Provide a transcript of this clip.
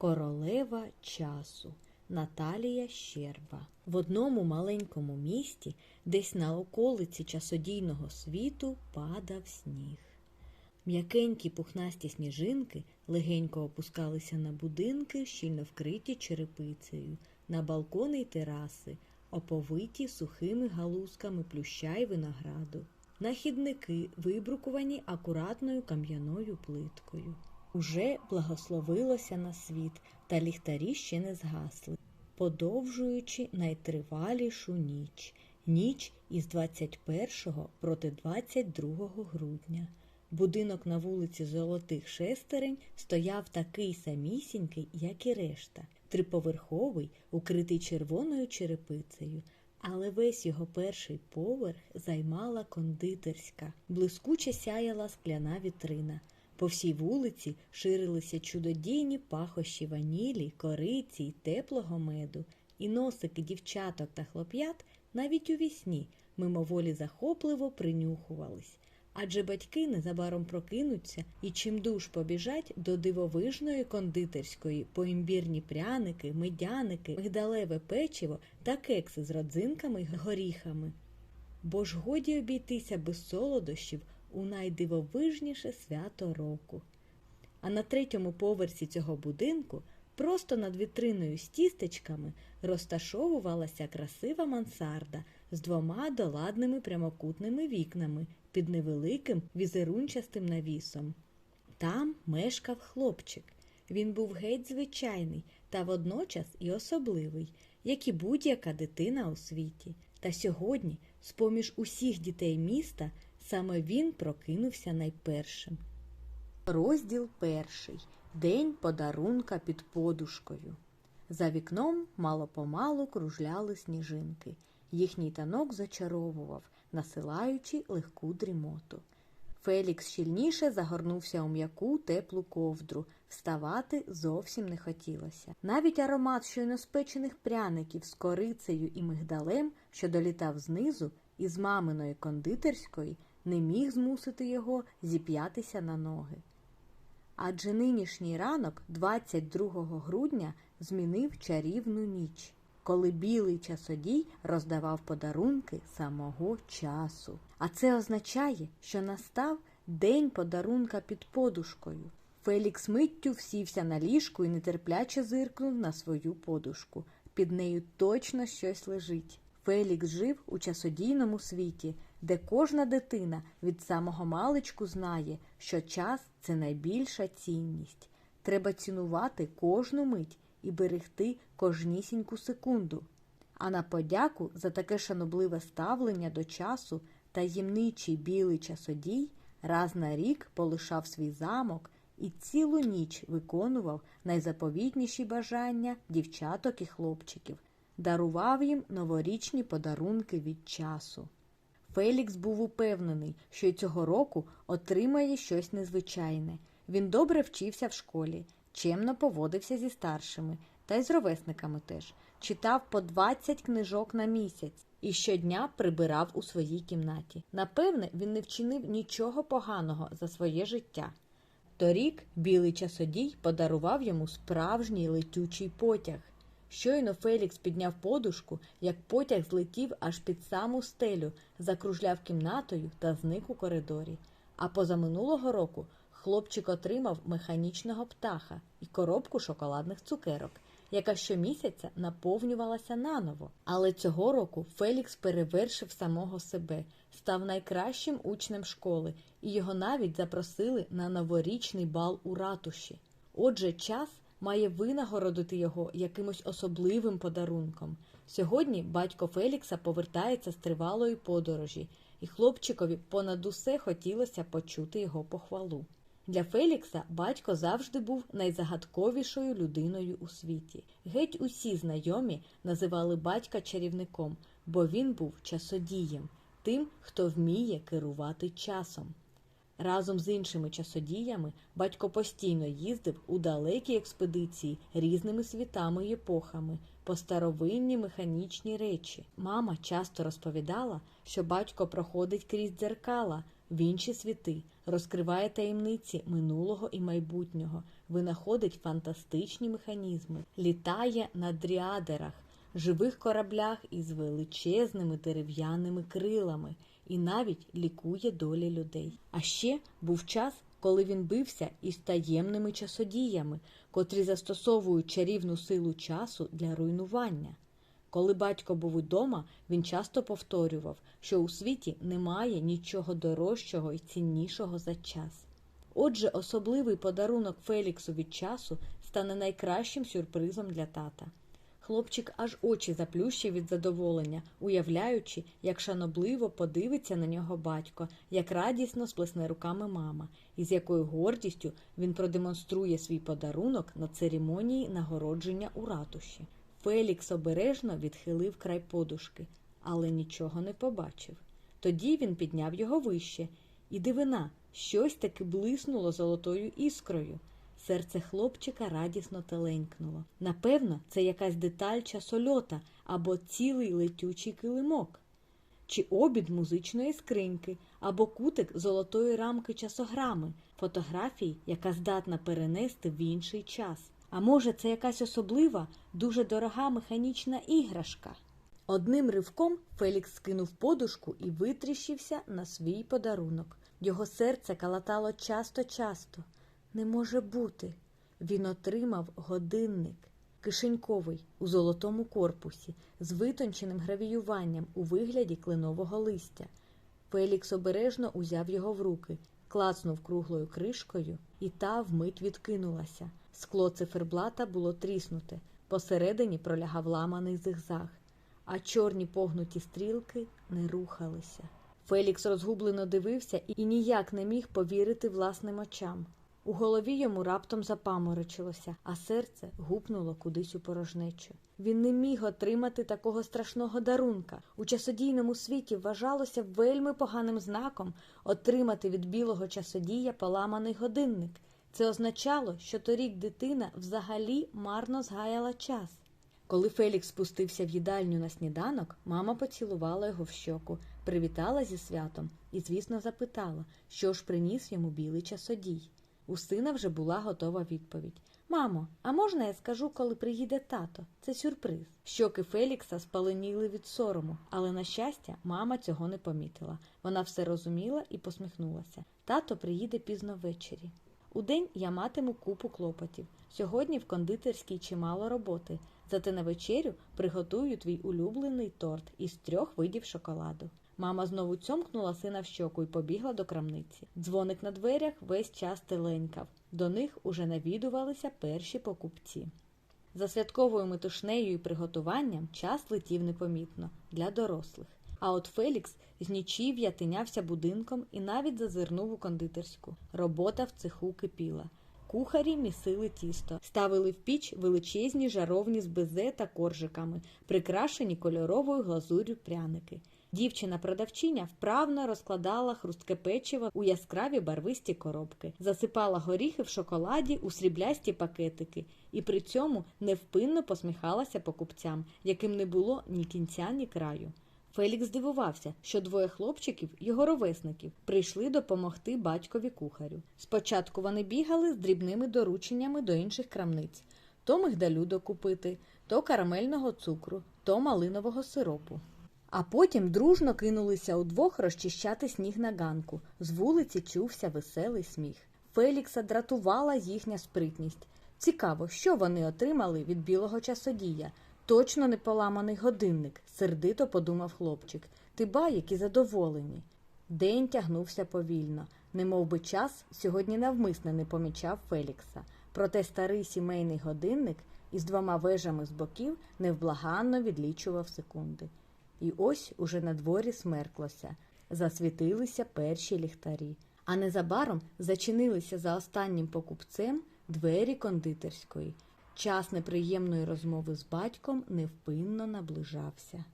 Королева часу Наталія Щерба. В одному маленькому місті, десь на околиці часодійного світу, падав сніг. М'якенькі пухнасті сніжинки легенько опускалися на будинки, щільно вкриті черепицею, на балкони й тераси, оповиті сухими галузками плюща й винограду, на хідники, вибрукувані акуратною кам'яною плиткою. Уже благословилося на світ, та ліхтарі ще не згасли, подовжуючи найтривалішу ніч, ніч із 21 проти 22 грудня. Будинок на вулиці Золотих Шестерень стояв такий самісінький, як і решта, триповерховий, укритий червоною черепицею, але весь його перший поверх займала кондитерська, блискуче сяяла скляна вітрина. По всій вулиці ширилися чудодійні пахощі ванілі, кориці й теплого меду, і носики дівчаток та хлоп'ят навіть у вісні мимоволі захопливо принюхувались. Адже батьки незабаром прокинуться і чимдуж побіжать до дивовижної кондитерської по імбірні пряники, медяники, мигдалеве печиво та кекси з родзинками й горіхами. Бо ж годі обійтися без солодощів у найдивовижніше свято року. А на третьому поверсі цього будинку, просто над вітриною з тістечками, розташовувалася красива мансарда з двома доладними прямокутними вікнами під невеликим візерунчастим навісом. Там мешкав хлопчик. Він був геть звичайний та водночас і особливий, як і будь-яка дитина у світі. Та сьогодні, з поміж усіх дітей міста, саме він прокинувся найпершим. Розділ перший. День подарунка під подушкою. За вікном мало-помалу кружляли сніжинки. Їхній танок зачаровував, насилаючи легку дрімоту. Фелікс щільніше загорнувся у м'яку теплу ковдру. Вставати зовсім не хотілося. Навіть аромат щойно спечених пряників з корицею і мигдалем, що долітав знизу, із маминої кондитерської, не міг змусити його зіп'ятися на ноги. Адже нинішній ранок, 22 грудня, змінив чарівну ніч, коли білий часодій роздавав подарунки самого часу. А це означає, що настав день подарунка під подушкою. Фелікс миттю всівся на ліжку і нетерпляче зиркнув на свою подушку. Під нею точно щось лежить. Фелікс жив у часодійному світі, де кожна дитина від самого маличку знає, що час це найбільша цінність. Треба цінувати кожну мить і берегти кожнісіньку секунду. А на подяку за таке шанобливе ставлення до часу таємничий білий часодій раз на рік полишав свій замок і цілу ніч виконував найзаповітніші бажання дівчаток і хлопчиків, дарував їм новорічні подарунки від часу. Фелікс був упевнений, що цього року отримає щось незвичайне. Він добре вчився в школі, чемно поводився зі старшими та й з ровесниками теж, читав по 20 книжок на місяць і щодня прибирав у своїй кімнаті. Напевне, він не вчинив нічого поганого за своє життя. Торік білий часодій подарував йому справжній летючий потяг. Щойно Фелікс підняв подушку, як потяг злетів аж під саму стелю, закружляв кімнатою та зник у коридорі. А позаминулого року хлопчик отримав механічного птаха і коробку шоколадних цукерок, яка щомісяця наповнювалася наново. Але цього року Фелікс перевершив самого себе, став найкращим учнем школи, і його навіть запросили на новорічний бал у ратуші. Отже, час має винагородити його якимось особливим подарунком. Сьогодні батько Фелікса повертається з тривалої подорожі, і хлопчикові понад усе хотілося почути його похвалу. Для Фелікса батько завжди був найзагадковішою людиною у світі. Геть усі знайомі називали батька чарівником, бо він був часодієм, тим, хто вміє керувати часом. Разом з іншими часодіями батько постійно їздив у далекі експедиції різними світами й епохами по старовинні механічні речі. Мама часто розповідала, що батько проходить крізь дзеркала, в інші світи, розкриває таємниці минулого і майбутнього, винаходить фантастичні механізми, літає на дріадерах, живих кораблях із величезними дерев'яними крилами і навіть лікує долі людей. А ще був час, коли він бився із таємними часодіями, котрі застосовують чарівну силу часу для руйнування. Коли батько був удома, він часто повторював, що у світі немає нічого дорожчого і ціннішого за час. Отже, особливий подарунок Феліксу від часу стане найкращим сюрпризом для тата. Хлопчик аж очі заплющив від задоволення, уявляючи, як шанобливо подивиться на нього батько, як радісно сплесне руками мама, і з якою гордістю він продемонструє свій подарунок на церемонії нагородження у ратуші. Фелікс обережно відхилив край подушки, але нічого не побачив. Тоді він підняв його вище, і дивина, щось таки блиснуло золотою іскрою. Серце хлопчика радісно теленькнуло. Напевно, це якась деталь часольота або цілий летючий килимок, чи обід музичної скриньки, або кутик золотої рамки часограми, фотографії, яка здатна перенести в інший час. А може, це якась особлива, дуже дорога механічна іграшка. Одним ривком Фелікс скинув подушку і витріщився на свій подарунок. Його серце калатало часто-часто. Не може бути. Він отримав годинник, кишеньковий у золотому корпусі, з витонченим гравіюванням у вигляді кленового листя. Фелікс обережно узяв його в руки, клацнув круглою кришкою, і та вмить відкинулася. Скло циферблата було тріснуте, посередині пролягав ламаний зигзаг, а чорні погнуті стрілки не рухалися. Фелікс розгублено дивився і ніяк не міг повірити власним очам. У голові йому раптом запаморочилося, а серце гупнуло кудись у порожнечу. Він не міг отримати такого страшного дарунка. У часодійному світі вважалося вельми поганим знаком отримати від білого часодія поламаний годинник. Це означало, що торік дитина взагалі марно згаяла час. Коли Фелікс спустився в їдальню на сніданок, мама поцілувала його в щоку, привітала зі святом і, звісно, запитала, що ж приніс йому білий часодій. У сина вже була готова відповідь. Мамо, а можна я скажу, коли приїде тато? Це сюрприз. Щоки Фелікса спаленіли від сорому, але, на щастя, мама цього не помітила. Вона все розуміла і посміхнулася. Тато приїде пізно ввечері. Удень я матиму купу клопотів. Сьогодні в кондитерській чимало роботи. Зате на вечерю приготую твій улюблений торт із трьох видів шоколаду. Мама знову цьомкнула сина в щоку і побігла до крамниці. Дзвоник на дверях весь час теленькав. До них уже навідувалися перші покупці. За святковою метушнею і приготуванням час летів непомітно для дорослих. А от Фелікс з нічів'я тинявся будинком і навіть зазирнув у кондитерську. Робота в цеху кипіла. Кухарі місили тісто, ставили в піч величезні жаровні з безе та коржиками, прикрашені кольоровою глазур'ю пряники. Дівчина-продавчиня вправно розкладала хрустке печиво у яскраві барвисті коробки, засипала горіхи в шоколаді у сріблясті пакетики і при цьому невпинно посміхалася покупцям, яким не було ні кінця, ні краю. Фелікс здивувався, що двоє хлопчиків, його ровесників, прийшли допомогти батькові кухарю. Спочатку вони бігали з дрібними дорученнями до інших крамниць то мигдалю докупити, то карамельного цукру, то малинового сиропу. А потім дружно кинулися удвох розчищати сніг на ганку. З вулиці чувся веселий сміх. Фелікса дратувала їхня спритність. Цікаво, що вони отримали від білого часодія. Точно не поламаний годинник, сердито подумав хлопчик. Ти ба, які задоволені. День тягнувся повільно, немов би час сьогодні навмисне не помічав Фелікса. Проте старий сімейний годинник із двома вежами з боків невблаганно відлічував секунди. І ось уже на дворі смерклося, засвітилися перші ліхтарі, а незабаром зачинилися за останнім покупцем двері кондитерської. Час неприємної розмови з батьком невпинно наближався.